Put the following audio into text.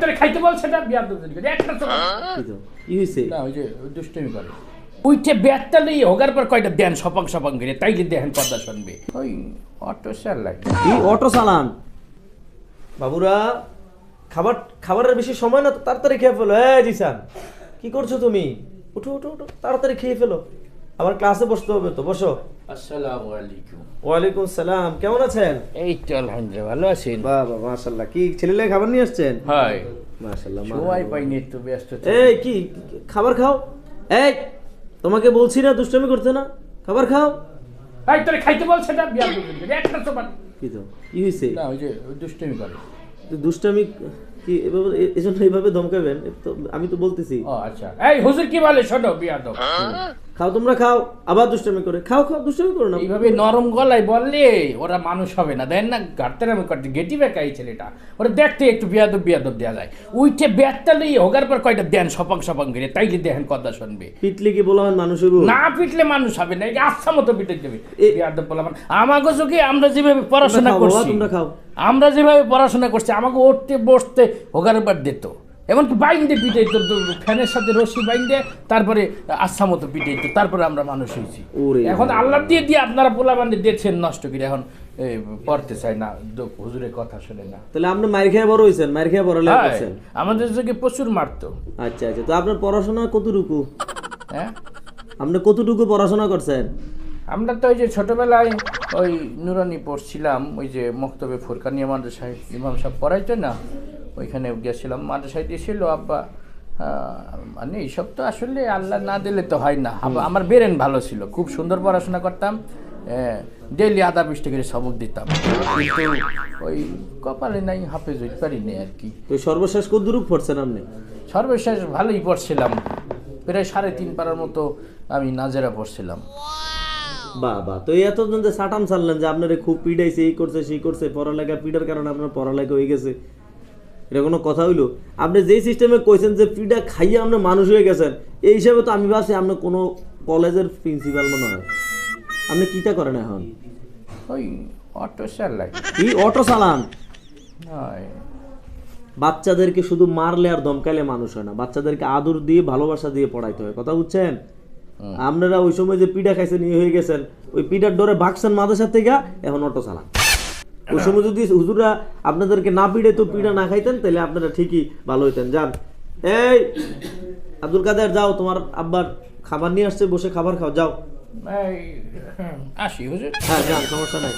তোরে খাইতে বিয়ার দুধ একটা তো কি তো? কি না ওই যে ওই করে। উইঠে ব্যাটটা লই হোগার পর কয়টা দেন সপাং সপাং করে তাইলে দেখেন কথা শুনবে। ওই অটো অটো চালান? বাবুরা খাবার খাবারের বেশি সময় না তো তাড়াতাড়ি খেয়ে ফেলো। হ্যাঁ জিসান কি করছ তুমি? উঠো উঠো উঠো তাড়াতাড়ি খেয়ে ফেলো। আবার ক্লাসে বসতে হবে তো বসো। আসসালামু আলাইকুম। ওয়ালাইকুম সালাম কেমন আছেন? এই তো আলহামদুলিল্লাহ ভালো আছেন? বাবা মাশাল্লাহ কি ছেলে খাবার নিয়ে আসছেন? হয়। মাশাল্লাহ সময় পাইনি একটু ব্যস্ত এই কি খাবার খাও? এই তোমাকে বলছি না দুষ্টামি করতে না। খাবার খাও। এই তোরে খাইতে বলছে না বিয়ার দুধ একটা তো কি তো কি হয়েছে না ওই যে দুষ্টমি করে। তো কি এভাবে এ- এজন্য এইভাবে ধমকাবেন? তো আমি তো বলতেছি। ও আচ্ছা। এই হুজুর কি বলে? শোনো বিয়া তো খাও তোমরা খাও আবার দুষ্টামি করে। খাও খাও দুষ্টামি করো না। এইভাবে নরম গলায় বললে ওরা মানুষ হবে না। দেন না গাড়তে আমি করতে গেটি বেকা এই ছেলেটা। ওরা দেখতে একটু বিয়াদব বিয়াদব দেওয়া যায়। উইঠে ব্যাটটা লই হোগার পর কয়টা দেন সপাং সপাং করে। তাইলে দেখেন কথা শুনবে। পিটলে কি বলা হয় মানুষের না পিটলে মানুষ হবে না এই আচ্ছা মতো পিটে দেবে। বিয়াদব বলা আমাকে চোখে আমরা যেভাবে পড়াশোনা করছি তোমরা খাও। আমরা যেভাবে পড়াশোনা করছি আমাকে উঠতে বসতে হোগার পর দিত। এমনকি বাইন্দে পিটে ফ্যানের সাথে রশি বাইন্দে তারপরে আচ্ছা মতো পিটে তারপরে আমরা মানুষ হয়েছি। এখন আল্লাহ দিয়ে দিয়ে আপনারা পোলা বান্ধে দিয়েছেন নষ্ট করে এখন পড়তে চায় না হুজুরের কথা শুনে না। তাহলে আপনি খেয়ে বড় হয়েছেন খেয়ে বড় হ্যাঁ, আমাদের চোখে প্রচুর মারতো। আচ্ছা আচ্ছা তো আপনার পড়াশোনা কতটুকু? হ্যাঁ? আপনি কতটুকু পড়াশোনা করছেন? আমরা তো ওই যে ছোটবেলায় ওই নুরানি পড়ছিলাম ওই যে মক্তবে ফুরকানিয়া মাদ্রাসায় ইমাম সাহেব পড়াইতো না ওইখানে গেছিলাম মাদ্রাসায় দিয়েছিল আব্বা মানে এইসব তো আসলে আল্লাহ না দিলে তো হয় না। আমার বেরেন ভালো ছিল খুব সুন্দর পড়াশোনা করতাম ডেইলি আধা পৃষ্ঠ করে সবক দিতাম। কিন্তু ওই কপালে নাই হাফেজ হইতে পারি নাই আর কি। তো সর্বশেষ কতটুকু পড়ছেন আপনি? সর্বশেষ ভালোই পড়ছিলাম। প্রায় সাড়ে তিন পারার মতো আমি নাজেরা পড়ছিলাম। বাবা তো এই এতজন যে সাটাম ছাড়লেন যে আপনারা খুব পিডাইছে এই করছে সেই করছে পড়ালেখা পিডার কারণে আপনার পড়ালেখা হয়ে গেছে। এটা কোনো কথা হইল? আপনি যেই সিস্টেমে কইছেন যে পিডা খাইয়ে আপনি মানুষ হয়ে গেছেন এই হিসাবে তো আমি ভাবছি আপনি কোনো কলেজের প্রিন্সিপাল মনে হয়। আপনি কিটা করেন এখন? ওই অটো কি অটো চালান? বাচ্চাদেরকে শুধু মারলে আর ধমকাইলে মানুষ হয় না বাচ্চাদেরকে আদর দিয়ে ভালোবাসা দিয়ে পড়াইতে হয় কথা বুঝছেন? আপনারা ওই সময় যে পিঠা খাইছেন ইয়ে হয়ে গেছেন ওই পিঠার ডরে ভাগছেন মাদ্রাসার থেকে এখন অটো চালান। ওই সময় যদি হুজুরা আপনাদেরকে না পিড়ে তো পিড়া না খাইতেন তাহলে আপনারা ঠিকই ভালো হইতেন। যান। এই আব্দুল কাদের যাও তোমার আব্বার খাবার নিয়ে আসছে বসে খাবার খাও যাও। আসি হুজুর। হ্যাঁ যান সমস্যা নাই।